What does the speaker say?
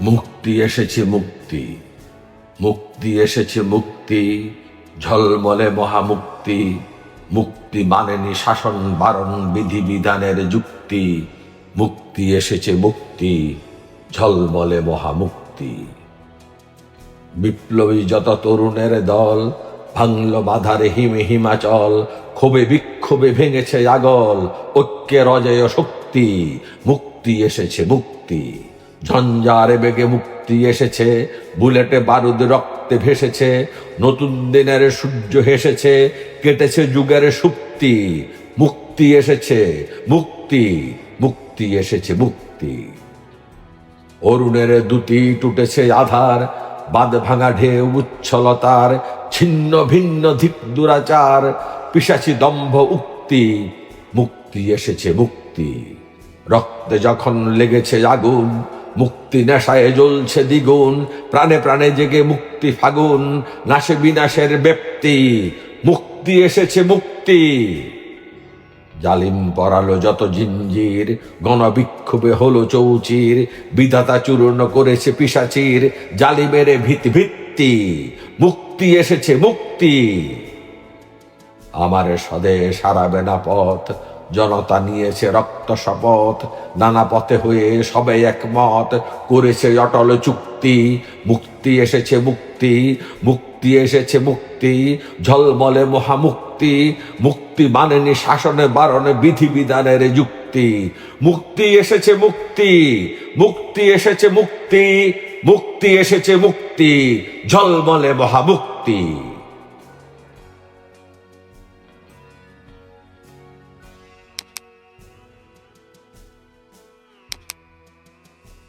মুক্তি এসেছে মুক্তি মুক্তি এসেছে মুক্তি, ঝলমলে মহামুক্তি, মুক্তি মানেনি শাসন বারণ বিধি বিধানের যুক্তি, মুক্তি এসেছে মুক্তি, ঝলমলে মহামুক্তি। বিপ্লবী যত তরুণের দল ভাঙল বাধারে হিমে হিমাচল, ক্ষোভে বিক্ষোভে ভেঙেছে আগল ঐক্যে অজয় শক্তি, মুক্তি এসেছে মুক্তি। ঝঞ্ঝারে বেগে মুক্তি এসেছে, বুলেটে বারুদ রক্তে ভেসেছে, নতুন দিনের সূর্য হেসেছে, কেটেছে যুগের সুপ্তি, মুক্তি এসেছে মুক্তি মুক্তি এসেছে মুক্তি। অরুণের দুটি টুটেছে আধার বাদ ভাঙা ঢেউ, উচ্ছলতার, ছিন্ন ভিন্ন ধিক দুরাচার পিসাচি দম্ভ উক্তি, মুক্তি এসেছে, মুক্তি। রক্তে যখন লেগেছে আগুন, মুক্তি নেশায় জ্বলছে দ্বিগুণ, প্রাণে প্রাণে জেগে মুক্তি ফাগুন নাশে বিনাশের ব্যক্তি মুক্তি এসেছে, মুক্তি। জালিম পরালো যত জিঞ্জির, গণবিক্ষোভে হলো চৌচির, বিধাতা চূর্ণ করেছে পিসাচির, জালিমের ভিত্তি ভিত্তি, মুক্তি এসেছে মুক্তি। আমার স্বদেশ হারাবে না পথ, জনতা নিয়েছে রক্ত শপথ, নানা পথে হয়ে সবে একমত, করেছে অটল চুক্তি, মুক্তি এসেছে মুক্তি মুক্তি মুক্তি এসেছে, মুক্তি। ঝলমলে মহামুক্তি। মুক্তি মানেনি শাসনে, বারণে বিধি বিধানের যুক্তি। মুক্তি এসেছে, মুক্তি। মুক্তি এসেছে, মুক্তি। মুক্তি এসেছে, মুক্তি। ঝলমলে মহামুক্তি।